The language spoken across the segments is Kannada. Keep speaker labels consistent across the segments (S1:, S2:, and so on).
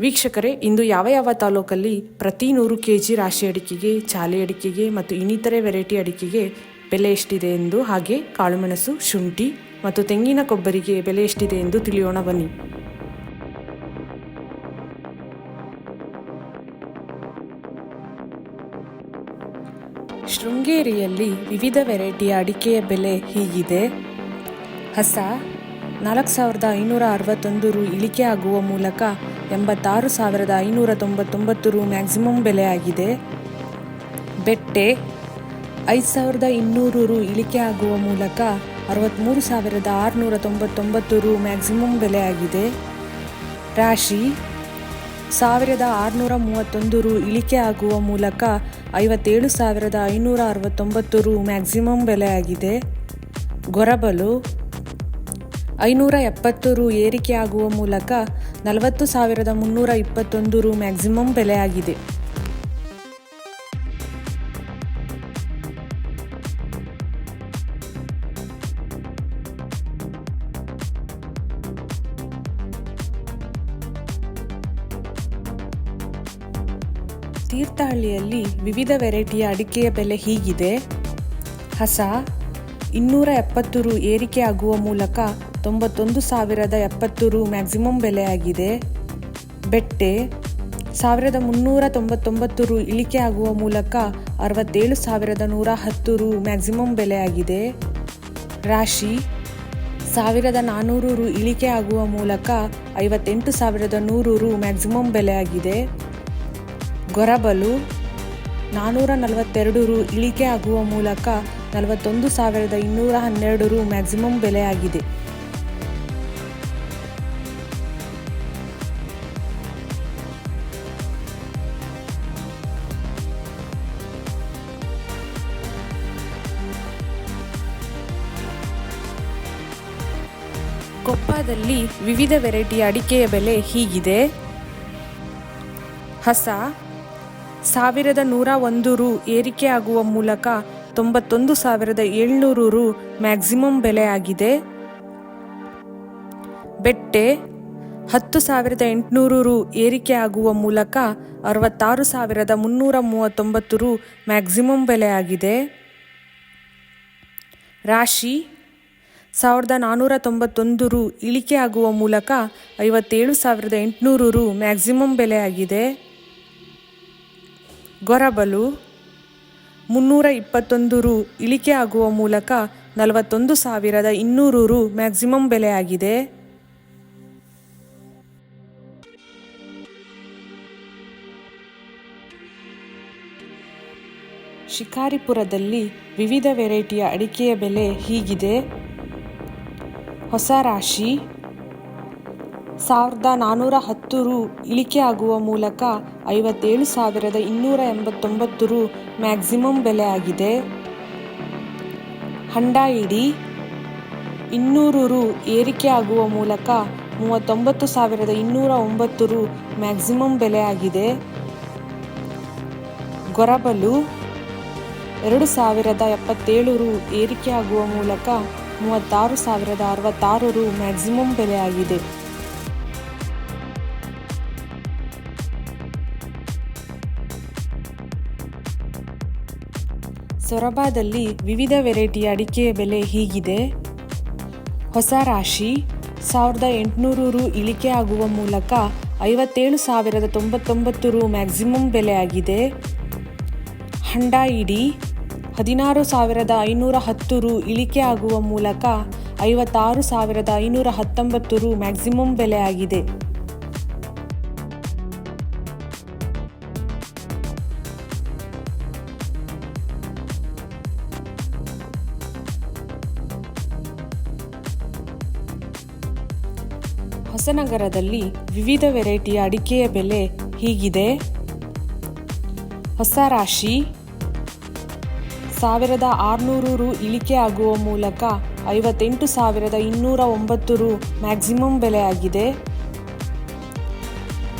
S1: ವೀಕ್ಷಕರೇ, ಇಂದು ಯಾವ ಯಾವ ತಾಲೂಕಲ್ಲಿ ಪ್ರತಿ ನೂರು ಕೆ ಜಿ ರಾಶಿ ಅಡಿಕೆಗೆ, ಚಾಲೆ ಅಡಿಕೆಗೆ ಮತ್ತು ಇನ್ನಿತರೆ ವೆರೈಟಿ ಅಡಿಕೆಗೆ ಬೆಲೆ ಎಷ್ಟಿದೆ ಎಂದು ಹಾಗೆ ಕಾಳುಮೆಣಸು, ಶುಂಠಿ ಮತ್ತು ತೆಂಗಿನ ಕೊಬ್ಬರಿಗೆ ಬೆಲೆ ಎಷ್ಟಿದೆ ಎಂದು ತಿಳಿಯೋಣ ಬನ್ನಿ. ಶೃಂಗೇರಿಯಲ್ಲಿ ವಿವಿಧ ವೆರೈಟಿಯ ಅಡಿಕೆಯ ಬೆಲೆ ಹೀಗಿದೆ. ಹಸ ನಾಲ್ಕು ಸಾವಿರದ ಐನೂರ ಅರವತ್ತೊಂದು ರು ಇಳಿಕೆ ಆಗುವ ಮೂಲಕ ಎಂಬತ್ತಾರು ಸಾವಿರದ ಐನೂರ ತೊಂಬತ್ತೊಂಬತ್ತು ರು ಮ್ಯಾಕ್ಸಿಮಮ್ ಬೆಲೆ ಆಗಿದೆ ಬೆಟ್ಟೆ ಐದು ಸಾವಿರದ ಇನ್ನೂರು ರು ಇಳಿಕೆ ಆಗುವ ಮೂಲಕ ಅರವತ್ತ್ಮೂರು ಸಾವಿರದ ಆರುನೂರ ತೊಂಬತ್ತೊಂಬತ್ತು ರು ಮ್ಯಾಕ್ಸಿಮಮ್ ಬೆಲೆ ಆಗಿದೆ ರಾಶಿ ಸಾವಿರದ ಆರುನೂರ ಮೂವತ್ತೊಂದು ರು ಇಳಿಕೆ ಆಗುವ ಮೂಲಕ ಐವತ್ತೇಳು ಸಾವಿರದ ಐನೂರ ಅರವತ್ತೊಂಬತ್ತು ರು ಮ್ಯಾಕ್ಸಿಮಮ್ ಬೆಲೆ ಆಗಿದೆ ಗೊರಬಲು ಐನೂರ ಎಪ್ಪತ್ತು ರು ಏರಿಕೆ ಆಗುವ ಮೂಲಕ ನಲವತ್ತು ಸಾವಿರದ ಮುನ್ನೂರ ಇಪ್ಪತ್ತೊಂದು ರು ಮ್ಯಾಕ್ಸಿಮಮ್ ಬೆಲೆಯಾಗಿದೆ. ತೀರ್ಥಹಳ್ಳಿಯಲ್ಲಿ ವಿವಿಧ ವೆರೈಟಿಯ ಅಡಿಕೆಯ ಬೆಲೆ ಹೀಗಿದೆ. ಹಸ, ಇನ್ನೂರ ಎಪ್ಪತ್ತು ರು ಏರಿಕೆ ಆಗುವ ಮೂಲಕ ತೊಂಬತ್ತೊಂದು ಸಾವಿರದ ಎಪ್ಪತ್ತು ರು ಮ್ಯಾಕ್ಸಿಮಮ್ ಬೆಲೆ ಆಗಿದೆ ಬೆಟ್ಟೆ, ಸಾವಿರದ ಮುನ್ನೂರ ತೊಂಬತ್ತೊಂಬತ್ತು ರು ಇಳಿಕೆ ಆಗುವ ಮೂಲಕ ಅರವತ್ತೇಳು ಸಾವಿರದ ನೂರ ಹತ್ತು ರು ಮ್ಯಾಕ್ಸಿಮಮ್ ಬೆಲೆ ಆಗಿದೆ ರಾಶಿ, ಸಾವಿರದ ನಾನ್ನೂರು ರು ಇಳಿಕೆ ಆಗುವ ಮೂಲಕ ಐವತ್ತೆಂಟು ಸಾವಿರದ ನೂರು ರು ಮ್ಯಾಕ್ಸಿಮಮ್ ಬೆಲೆ ಆಗಿದೆ ಗೊರಬಲು ನಾನ್ನೂರ ನಲವತ್ತೆರಡು ರು ಇಳಿಕೆ ಆಗುವ ಮೂಲಕ ನಲವತ್ತೊಂದು ಸಾವಿರದ ಇನ್ನೂರ ಹನ್ನೆರಡು ರು ಮ್ಯಾಕ್ಸಿಮಮ್ ಬೆಲೆ ಕೊಪ್ಪದಲ್ಲಿ ವಿವಿಧ ವೆರೈಟಿಯ ಅಡಿಕೆಯ ಬೆಲೆ ಹೀಗಿದೆ. ಹಸ ಸಾವಿರದ ನೂರ ಒಂದು ರು ಏರಿಕೆ ಆಗುವ ಮೂಲಕ ತೊಂಬತ್ತೊಂದು ಸಾವಿರದ ಏಳ್ನೂರು ರು ಮ್ಯಾಕ್ಸಿಮಮ್ ಬೆಲೆ ಆಗಿದೆ. ಬೆಟ್ಟೆ ಹತ್ತು ಸಾವಿರದ ಎಂಟುನೂರು ರು ಏರಿಕೆ ಆಗುವ ಮೂಲಕ ಅರವತ್ತಾರು ಸಾವಿರದ ಮುನ್ನೂರ ಮೂವತ್ತೊಂಬತ್ತು ರು ಮ್ಯಾಕ್ಸಿಮಮ್ ಬೆಲೆ ಆಗಿದೆ. ರಾಶಿ ಸಾವಿರದ ನಾನ್ನೂರ ತೊಂಬತ್ತೊಂದು ರು ಇಳಿಕೆ ಆಗುವ ಮೂಲಕ ಐವತ್ತೇಳು ಸಾವಿರದ ಎಂಟುನೂರು ರು ಮ್ಯಾಕ್ಸಿಮಮ್ ಬೆಲೆಯಾಗಿದೆ ಗೊರಬಲು ಮುನ್ನೂರ ಇಪ್ಪತ್ತೊಂದು ರು ಇಳಿಕೆ ಆಗುವ ಮೂಲಕ ನಲವತ್ತೊಂದು ಸಾವಿರದ ಇನ್ನೂರು ರು ಮ್ಯಾಕ್ಸಿಮಮ್ ಬೆಲೆಯಾಗಿದೆ ಶಿಕಾರಿಪುರದಲ್ಲಿ ವಿವಿಧ ವೆರೈಟಿಯ ಅಡಿಕೆಯ ಬೆಲೆ ಹೀಗಿದೆ. ಹೊಸ ರಾಶಿ. ಸಾವಿರದ ನಾನ್ನೂರ ಹತ್ತು ರು ಇಳಿಕೆ ಆಗುವ ಮೂಲಕ ಐವತ್ತೇಳು ಸಾವಿರದ ಇನ್ನೂರ ಎಂಬತ್ತೊಂಬತ್ತು ರು ಮ್ಯಾಕ್ಸಿಮಮ್ ಬೆಲೆ ಆಗಿದೆ. ಹಂಡ ಇಡಿ ಇನ್ನೂರು ರು ಏರಿಕೆ ಆಗುವ ಮೂಲಕ ಮೂವತ್ತೊಂಬತ್ತು ಸಾವಿರದ ಇನ್ನೂರ ಒಂಬತ್ತು ರು ಮ್ಯಾಕ್ಸಿಮಮ್ ಬೆಲೆ ಆಗಿದೆ. ಗೊರಬಲು ಎರಡು ಸಾವಿರದ ಎಪ್ಪತ್ತೇಳು ರು ಏರಿಕೆ ಆಗುವ ಮೂಲಕ ಮೂವತ್ತಾರು ಸಾವಿರದ ಅರವತ್ತಾರು ರು ಮ್ಯಾಕ್ಸಿಮಮ್ ಬೆಲೆ ಆಗಿದೆ. ಸೊರಬಾದಲ್ಲಿ ವಿವಿಧ ವೆರೈಟಿ ಅಡಿಕೆಯ ಬೆಲೆ ಹೀಗಿದೆ. ಹೊಸ ರಾಶಿ, ಸಾವಿರದ ಎಂಟುನೂರು ರು ಇಳಿಕೆ ಆಗುವ ಮೂಲಕ ಐವತ್ತೇಳು ಸಾವಿರದ ತೊಂಬತ್ತೊಂಬತ್ತು ರು ಮ್ಯಾಕ್ಸಿಮಮ್ ಬೆಲೆ ಆಗಿದೆ. ಹಂಡ ಇಡಿ ಹದಿನಾರು ಸಾವಿರದ ಐನೂರ ಹತ್ತು ರು ಇಳಿಕೆ ಆಗುವ ಮೂಲಕ ಐವತ್ತಾರು ಸಾವಿರದ ಐನೂರ ಹತ್ತೊಂಬತ್ತು ರು ಮ್ಯಾಕ್ಸಿಮಮ್ ಬೆಲೆ ಆಗಿದೆ. ಹೊಸನಗರದಲ್ಲಿ ವಿವಿಧ ವೆರೈಟಿಯ ಅಡಿಕೆಯ ಬೆಲೆ ಹೀಗಿದೆ. ಹೊಸ ರಾಶಿ ಸಾವಿರದ ಆರುನೂರು ರು ಇಳಿಕೆ ಆಗುವ ಮೂಲಕ ಐವತ್ತೆಂಟು ಸಾವಿರದ ಇನ್ನೂರ ಒಂಬತ್ತು ರು ಮ್ಯಾಕ್ಸಿಮಮ್ ಬೆಲೆಯಾಗಿದೆ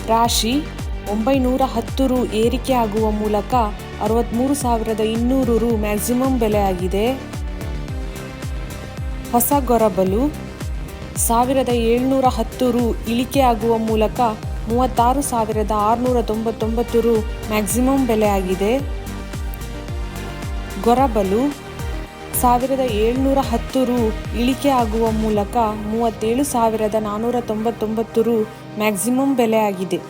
S1: ರಾಶಿ ಒಂಬೈನೂರ ಹತ್ತು ರು ಏರಿಕೆ ಆಗುವ ಮೂಲಕ ಅರವತ್ತ್ಮೂರು ಸಾವಿರದ ಇನ್ನೂರು ರು ಮ್ಯಾಕ್ಸಿಮಮ್ ಬೆಲೆಯಾಗಿದೆ ಹೊಸ ಗೊರಬಲು ಸಾವಿರದ ಏಳ್ನೂರ ಹತ್ತು ರು ಇಳಿಕೆ ಆಗುವ ಮೂಲಕ ಮೂವತ್ತಾರು ಸಾವಿರದ ಆರುನೂರ ತೊಂಬತ್ತೊಂಬತ್ತು ರು ಮ್ಯಾಕ್ಸಿಮಮ್ ಬೆಲೆಯಾಗಿದೆ ಗೊರಬಲು ಸಾವಿರದ ಏಳ್ನೂರ ಹತ್ತು ರು ಇಳಿಕೆ ಆಗುವ ಮೂಲಕ ಮೂವತ್ತೇಳು ಸಾವಿರದ ನಾನ್ನೂರ ತೊಂಬತ್ತೊಂಬತ್ತು ರು ಮ್ಯಾಕ್ಸಿಮಮ್ ಬೆಲೆ ಆಗಿದೆ.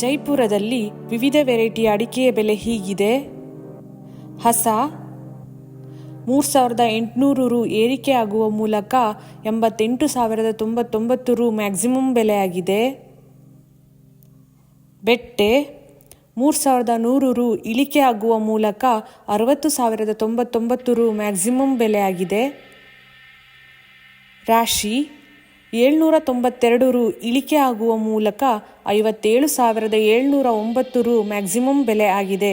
S1: ಜೈಪುರದಲ್ಲಿ ವಿವಿಧ ವೆರೈಟಿ ಅಡಿಕೆಯ ಬೆಲೆ ಹೀಗಿದೆ. ಹಸ ಮೂರು ಸಾವಿರದ ಎಂಟುನೂರು ರು ಏರಿಕೆ ಆಗುವ ಮೂಲಕ ಎಂಬತ್ತೆಂಟು ಸಾವಿರದ ತೊಂಬತ್ತೊಂಬತ್ತು ರು ಮ್ಯಾಕ್ಸಿಮಮ್ ಬೆಲೆಯಾಗಿದೆ. ಬೆಟ್ಟೆ ಮೂರು ಸಾವಿರದ ನೂರು ರು ಇಳಿಕೆ ಆಗುವ ಮೂಲಕ ಅರವತ್ತು ಸಾವಿರದ ತೊಂಬತ್ತೊಂಬತ್ತು ರು ಮ್ಯಾಕ್ಸಿಮಮ್ ಬೆಲೆಯಾಗಿದೆ. ರಾಶಿ ಏಳ್ನೂರ ತೊಂಬತ್ತೆರಡು ರು ಇಳಿಕೆ ಆಗುವ ಮೂಲಕ ಐವತ್ತೇಳು ಸಾವಿರದ ಏಳ್ನೂರ ಒಂಬತ್ತು ರು ಮ್ಯಾಕ್ಸಿಮಮ್ ಬೆಲೆ ಆಗಿದೆ